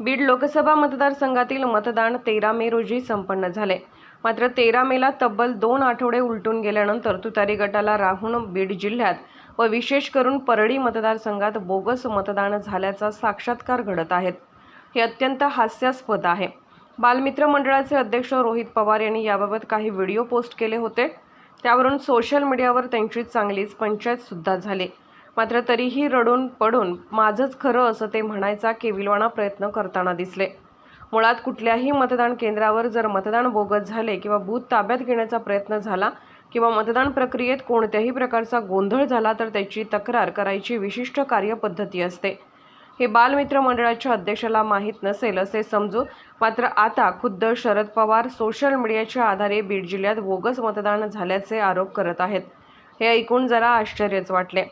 बीड लोकसभा मतदारसंघातील मतदान तेरा मे रोजी संपन्न झाले. मात्र तेरा मेला तब्बल दोन आठवडे उलटून गेल्यानंतर तुतारी गटाला राहून बीड जिल्ह्यात व विशेष करून परळी मतदारसंघात बोगस मतदान झाल्याचा साक्षात्कार घडत आहेत. हे अत्यंत हास्यास्पद आहे. बालमित्र मंडळाचे अध्यक्ष रोहित पवार यांनी याबाबत काही व्हिडिओ पोस्ट केले होते. त्यावरून सोशल मीडियावर त्यांची चांगलीच पंचायतसुद्धा झाली. मात्र तरीही रडून पडून माझंच खरं असं ते म्हणायचा केविलवाणा प्रयत्न करताना दिसले. मुळात कुठल्याही मतदान केंद्रावर जर मतदान बोगत झाले किंवा बूथ ताब्यात घेण्याचा प्रयत्न झाला किंवा मतदान प्रक्रियेत कोणत्याही प्रकारचा गोंधळ झाला तर त्याची तक्रार करायची विशिष्ट कार्यपद्धती असते. हे बालमित्र मंडळाच्या अध्यक्षाला माहीत नसेल असे समजू मात्र आता खुद्द शरद पवार सोशल मीडियाच्या आधारे बीड जिल्ह्यात बोगस मतदान झाल्याचे आरोप करत आहेत. हे ऐकून जरा आश्चर्यच वाटले.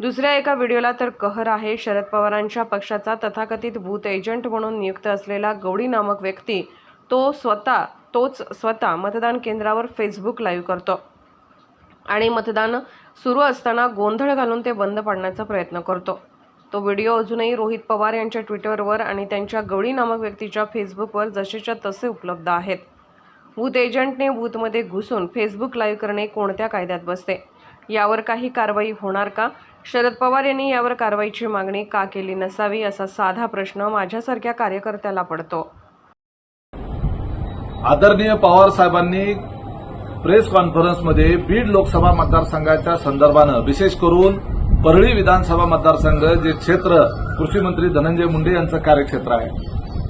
दुसऱ्या एका व्हिडिओला तर कहर आहे. शरद पवारांच्या पक्षाचा तथाकथित बूथ एजंट म्हणून नियुक्त असलेला गवडी नामक व्यक्ती तो स्वतः तोच स्वतः मतदान केंद्रावर फेसबुक लाईव्ह करतो. आणि मतदान सुरू असताना गोंधळ घालून ते बंद पाडण्याचा प्रयत्न करतो. तो व्हिडिओ अजूनही रोहित पवार यांच्या ट्विटरवर आणि त्यांच्या गवळी नामक व्यक्तीच्या फेसबुकवर जसेच्या तसे उपलब्ध आहेत. बूथ एजंटने बूथमध्ये घुसून फेसबुक लाईव्ह करणे कोणत्या कायद्यात बसते? यावर काही कारवाई होणार का? शरद पवार यांनी यावर कारवाईची मागणी का केली नसावी असा साधा प्रश्न माझ्यासारख्या कार्यकर्त्याला पडतो. आदरणीय पवार साहेबांनी प्रेस कॉन्फरन्समध्ये बीड लोकसभा मतदारसंघाच्या संदर्भानं विशेष करून परळी विधानसभा मतदारसंघ जे क्षेत्र कृषी मंत्री धनंजय मुंडे यांचं कार्यक्षेत्र आहे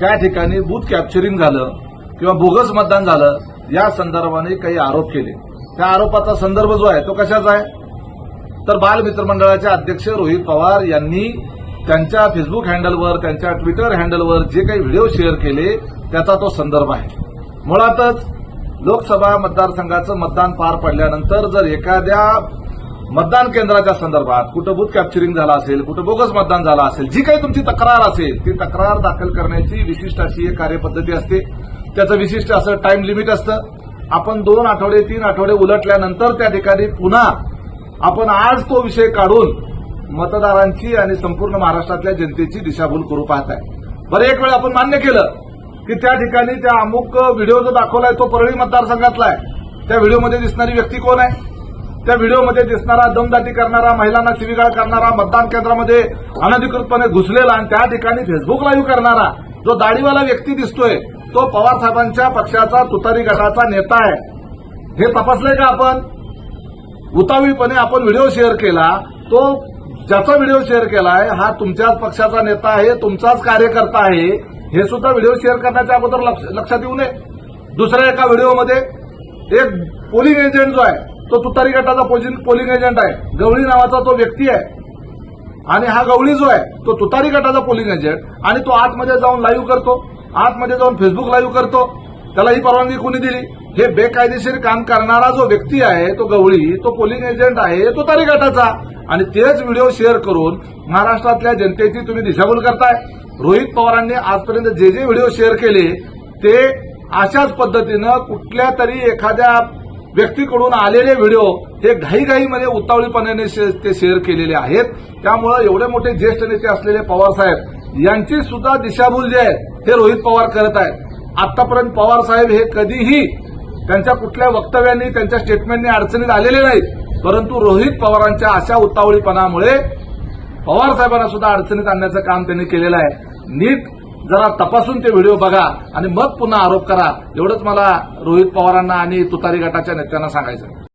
त्या ठिकाणी बूथ कॅप्चरिंग झालं किंवा बोगस मतदान झालं या संदर्भाने काही आरोप केले. त्या आरोपाचा संदर्भ जो आहे तो कशाचा आहे? तर बाल मित्रमंडळाचे अध्यक्ष रोहित पवार यांनी त्यांच्या फेसबुक हँडलवर त्यांच्या ट्विटर हँडलवर जे काही व्हिडिओ शेअर केले त्याचा तो संदर्भ आहे. मुळातच लोकसभा मतदारसंघाचं मतदान पार पडल्यानंतर जर एखाद्या मतदान केंद्राच्या संदर्भात कुठं बूथ कॅप्चरिंग झालं असेल कुठं बोगस मतदान झालं असेल जी काही तुमची तक्रार असेल ती तक्रार दाखल करण्याची विशिष्ट अशी एक कार्यपद्धती असते. त्याचं विशिष्ट असं टाइम लिमिट असतं. आपण दोन आठवडे तीन आठवडे उलटल्यानंतर त्या ठिकाणी पुन्हा आपण आज तो विषय काढून मतदारांची आणि संपूर्ण महाराष्ट्रातल्या जनतेची दिशाभूल करू पाहत आहे बरं एक वेळ आपण मान्य केलं की त्या ठिकाणी त्या अमुक व्हिडिओ जो दाखवलाय तो परळी मतदारसंघातला आहे. त्या व्हिडिओमध्ये दिसणारी व्यक्ती कोण आहे? त्या व्हिडिओमध्ये दिसणारा दमदाटी करणारा महिलांना शिवीगाळ करणारा मतदान केंद्रामध्ये अनधिकृतपणे घुसलेला आणि त्या ठिकाणी फेसबुक लाईव्ह करणारा जो दाढीवाला व्यक्ती दिसतोय तो पवार साहेबांच्या पक्षाचा तुतारी गटाचा नेता आहे. हे तपासलंय का आपण? उतावीळपणे आपण व्हिडिओ शेअर केला तो ज्याचा व्हिडिओ शेअर केलाय हा तुमच्याच पक्षाचा नेता आहे तुमचाच कार्यकर्ता आहे हे सुद्धा व्हिडिओ शेअर करण्याच्या अगोदर लक्ष- लक्षात येऊ नये. दुसऱ्या एका व्हिडिओमध्ये एक पोलिंग एजंट जो आहे तो तुतारी गटाचा पोलिंग एजंट आहे. गवळी नावाचा तो व्यक्ती आहे. आणि हा गवळी जो आहे तो तुतारी गटाचा पोलिंग एजंट आणि तो आतमध्ये जाऊन लाईव्ह करतो. आतमध्ये जाऊन फेसबुक लाईव्ह करतो. त्याला ही परवानगी कोणी दिली? हे बेकायदेशीर काम करणारा जो व्यक्ती आहे तो गवळी तो पोलिंग एजंट आहे तो तारी गटाचा. आणि तेच व्हिडिओ शेअर करून महाराष्ट्रातल्या जनतेची तुम्ही दिशाभूल करताय. रोहित पवारांनी आजपर्यंत जे जे व्हिडिओ शेअर केले ते अशाच पद्धतीनं कुठल्या तरी एखाद्या व्यक्तीकडून आलेले व्हिडिओ हे घाईघाईमध्ये उतावळीपणाने शे- ते शेअर केलेले आहेत. त्यामुळे एवढे मोठे ज्येष्ठ नेते असलेले पवार साहेब यांची सुद्धा दिशाभूल जी आहे हे रोहित पवार करत आहेत. आतापर्यंत पवार साहेब हे कधीही त्यांच्या कुठल्या वक्तव्यांनी त्यांच्या स्टेटमेंटनी अडचणीत आलेले नाहीत. परंतु रोहित पवारांच्या अशा उतावळीपणामुळे पवार साहेबांना सुद्धा अडचणीत आणण्याचं काम त्यांनी केलेलं आहे. नीट जरा तपासून ते व्हिडिओ बघा आणि मग पुन्हा आरोप करा. एवढंच मला रोहित पवारांना आणि तुतारी गटाच्या नेत्यांना सांगायचं आहे.